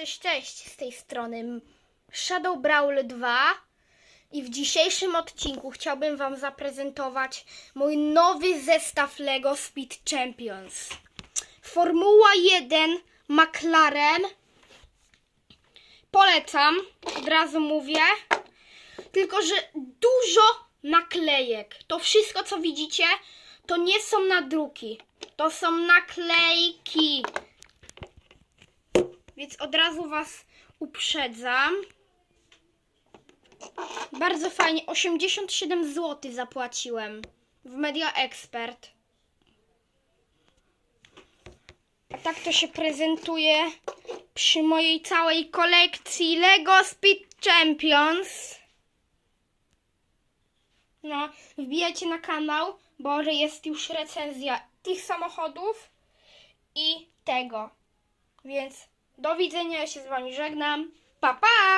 Cześć, cześć, z tej strony Shadow Brawl 2 i w dzisiejszym odcinku chciałbym Wam zaprezentować mój nowy zestaw LEGO Speed Champions. Formuła 1 McLaren. Polecam, od razu mówię. Tylko, że dużo naklejek. To wszystko, co widzicie, to nie są nadruki. To są naklejki. Więc od razu Was uprzedzam. Bardzo fajnie. 87 zł zapłaciłem w Media Expert. A tak to się prezentuje przy mojej całej kolekcji Lego Speed Champions. No, wbijajcie na kanał, bo jest już recenzja tych samochodów i tego. Więc do widzenia, ja się z Wami żegnam. Pa, pa!